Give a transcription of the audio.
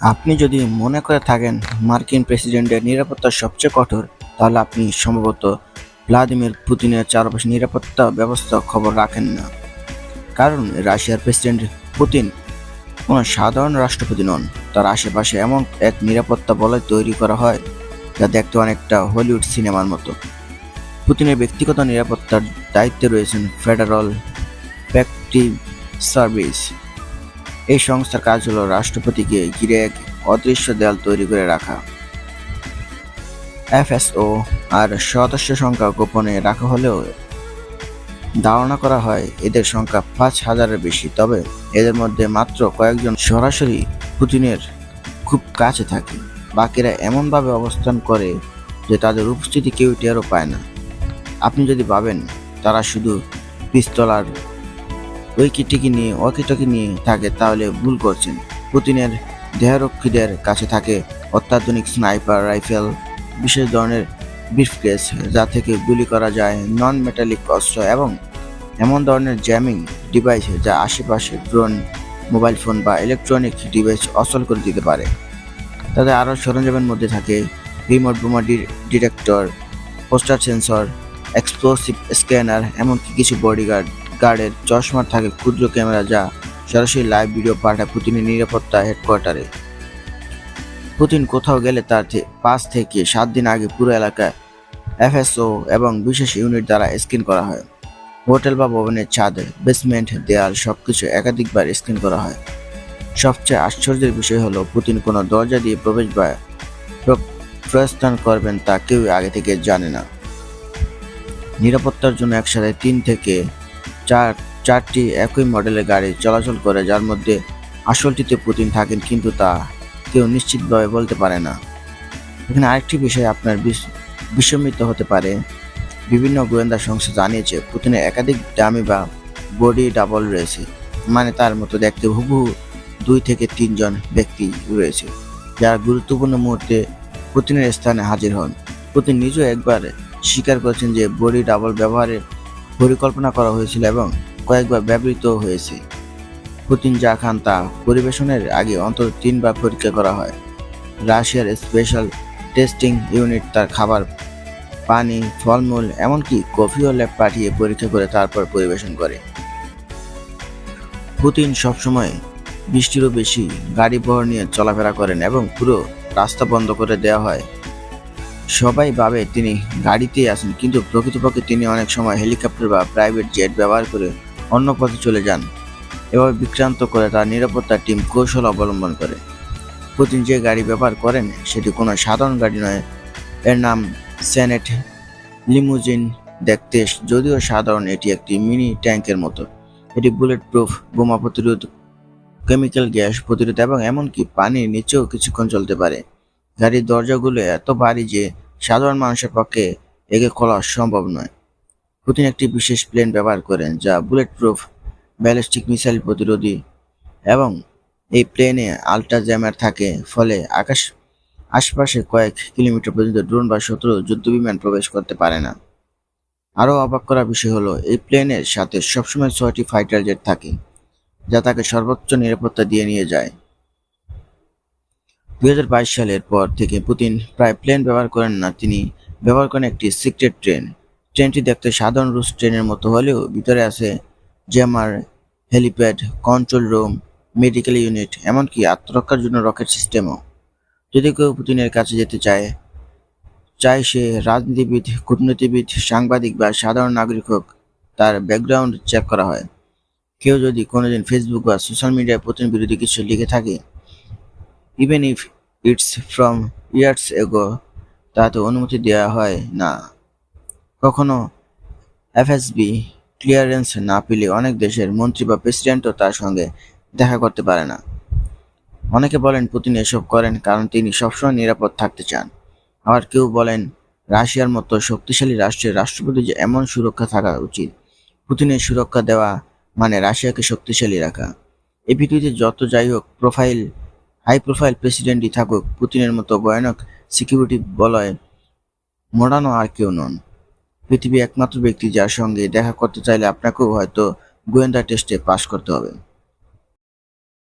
আপনি যদি মনে করে থাকেন মার্কিন প্রেসিডেন্টের নিরাপত্তা সবচেয়ে কঠোর, তাহলে আপনি সম্ভবত ভ্লাদিমির পুতিনের চারপাশে নিরাপত্তা ব্যবস্থা খবর রাখেন না। কারণ রাশিয়ার প্রেসিডেন্ট পুতিন কোনো সাধারণ রাষ্ট্রপতি নন। তার আশেপাশে এমন এক নিরাপত্তা বলয় তৈরি করা হয় যা দেখতে অনেকটা হলিউড সিনেমার মতো। পুতিনের ব্যক্তিগত নিরাপত্তার দায়িত্বে রয়েছেন ফেডারাল প্যাক্টিভ সার্ভিস। এই সংস্থার কাজ হলো রাষ্ট্রপতিকে ঘিরে এক অদৃশ্য দেয়াল তৈরি করে রাখা। এফএসও আর সদস্য সংখ্যা গোপনে রাখা হলেও ধারণা করা হয় এদের সংখ্যা পাঁচ হাজারের বেশি, তবে এদের মধ্যে মাত্র কয়েকজন সরাসরি পুতিনের খুব কাছে থাকে। বাকিরা এমনভাবে অবস্থান করে যে তাদের উপস্থিতি কেউ টেরও পায় না। আপনি যদি ভাবেন তারা শুধু পিস্তল আর ওইকিটিকি নিয়ে ওয়াকিটকি নিয়ে থাকে, তাহলে ভুল করছেন। পুতিনের দেহরক্ষীদের কাছে থাকে অত্যাধুনিক স্নাইপার রাইফেল, বিশেষ ধরনের ব্রিফকেস, যা থেকে গুলি করা যায় নন মেটালিক অস্ত্র এবং এমন ধরনের জ্যামিং ডিভাইস যা আশেপাশে ড্রোন, মোবাইল ফোন বা ইলেকট্রনিক ডিভাইস অচল করে দিতে পারে। তাদের আরও সরঞ্জামের মধ্যে থাকে রিমোট বোমা detector, poster sensor, explosive scanner, এমনকি কিছু বডিগার্ড। গার্ডের চশমার থাকে ক্ষুদ্র ক্যামেরা যা সরাসরি লাইভ ভিডিও পাঠায় পুতিনের নিরাপত্তা হেডকোয়ার্টারে পুতিন কোথাও গেলে তার পাঁচ থেকে সাত দিন আগে পুরো এলাকায় এফএসও এবং বিশেষ ইউনিট দ্বারা স্ক্যান করা হয়। হোটেল বা ভবনের ছাদ বেসমেন্ট দেয়াল সবকিছু একাধিকবার স্ক্রিন করা হয়। সবচেয়ে আশ্চর্যের বিষয় হলো, পুতিন কোনো দরজা দিয়ে প্রবেশ বা প্রস্থান করবেন তা কেউ আগে থেকে জানে না। নিরাপত্তার জন্য একসাথে তিন থেকে চার, চারটি একই মডেলের গাড়ি চলাচল করে, যার মধ্যে আসলটিতে পুতিন থাকেন, কিন্তু তা কেউ নিশ্চিতভাবে বলতে পারে না। এখানে আরেকটি বিষয় আপনার বিস- বিস্মিত হতে পারে। বিভিন্ন গোয়েন্দা সংস্থা জানিয়েছে, পুতিনের একাধিক ডামি বা বডি ডাবল রয়েছে মানে তার মতো দেখতে হুবহু দুই থেকে তিনজন ব্যক্তি রয়েছে, যারা গুরুত্বপূর্ণ মুহূর্তে পুতিনের স্থানে হাজির হন। পুতিন নিজেও একবার স্বীকার করেছেন যে বডি ডাবল ব্যবহারের পরিকল্পনা করা হয়েছিল এবং কয়েকবার ব্যবহৃত হয়েছে। পুতিন যা খান তা পরিবেশনের আগে অন্তত তিনবার পরীক্ষা করা হয়। রাশিয়ার স্পেশাল টেস্টিং ইউনিট তার খাবার, পানি, ফলমূল, এমনকি কফিও ল্যাব পাঠিয়ে পরীক্ষা করে তারপর পরিবেশন করে। পুতিন সবসময় বৃষ্টিরও বেশি গাড়ি বহর নিয়ে চলাফেরা করেন এবং পুরো রাস্তা বন্ধ করে দেওয়া হয়। সবাই ভাবে তিনি গাড়িতেই আসেন কিন্তু প্রকৃতপক্ষে তিনি অনেক সময় হেলিকপ্টার বা প্রাইভেট জেট ব্যবহার করে অন্য পথে চলে যান। এভাবে বিক্রান্ত করে তার নিরাপত্তা টিম কৌশল অবলম্বন করে। পুতিন যে গাড়ি ব্যবহার করেন, সেটি কোনো সাধারণ গাড়ি নয়। এর নাম সেনেট লিমুজিন দেখতে যদিও সাধারণ, এটি একটি মিনি ট্যাঙ্কের মতো। এটি বুলেট প্রুফ বোমা প্রতিরোধ, কেমিক্যাল গ্যাস প্রতিরোধ এবং এমনকি পানির নিচেও কিছুক্ষণ চলতে পারে। গাড়ির দরজাগুলো এত ভারী যে সাধারণ মানুষের পক্ষে একে খোলা সম্ভব নয়। পুতিন একটি বিশেষ প্লেন ব্যবহার করেন, যা বুলেট প্রুফ ব্যালিস্টিক মিসাইল প্রতিরোধী এবং এই প্লেনে আলট্রা জ্যামার থাকে, ফলে আকাশ আশপাশে কয়েক কিলোমিটার পর্যন্ত ড্রোন বা শত্রু যুদ্ধবিমান প্রবেশ করতে পারে না। আরও অবাক করা বিষয় হলো, এই প্লেনের সাথে সবসময় ছয়টি ফাইটার জেট থাকে, যা তাকে সর্বোচ্চ নিরাপত্তা দিয়ে নিয়ে যায়। দুই হাজার বাইশ সালের পর থেকে পুতিন প্রায় প্লেন ব্যবহার করেন না, তিনি ব্যবহার করেন একটি সিক্রেট ট্রেন। ট্রেনটি দেখতে সাধারণ রুশ ট্রেনের মতো হলেও ভিতরে আছে jammer, helipad, control room, medical unit, এমনকি আত্মরক্ষার জন্য রকেট সিস্টেমও। যদি কেউ পুতিনের কাছে যেতে চায় চাই সে রাজনীতিবিদ, কূটনীতিবিদ, সাংবাদিক বা সাধারণ নাগরিক হোক, তার ব্যাকগ্রাউন্ড চেক করা হয়। কেউ যদি কোনোদিন ফেসবুক বা সোশ্যাল মিডিয়ায় পুতিন বিরোধী কিছু লিখে থাকে, even if it's from years ago তাতে অনুমতি দেওয়া হয় না। কখনো এফএসবি ক্লিয়ারেন্স না পেলে অনেক দেশের মন্ত্রী বা প্রেসিডেন্টও তার সঙ্গে দেখা করতে পারে না। অনেকে বলেন পুতিন এসব করেন কারণ তিনি সবসময় নিরাপদ থাকতে চান। আবার কেউ বলেন রাশিয়ার মতো শক্তিশালী রাষ্ট্রের রাষ্ট্রপতি যে এমন সুরক্ষা থাকা উচিত। পুতিনের সুরক্ষা দেওয়া মানে রাশিয়াকে শক্তিশালী রাখা। এই ভিডিওতে যত যাই হোক প্রোফাইল হাই প্রোফাইল প্রেসিডেন্টই থাকুক, পুতিনের মতো ভয়ানক সিকিউরিটি বলয় মোড়ানো আর কেউ নন। পৃথিবী একমাত্র ব্যক্তি যার সঙ্গে দেখা করতে চাইলে আপনাকেও হয়তো গোয়েন্দা টেস্টে পাশ করতে হবে।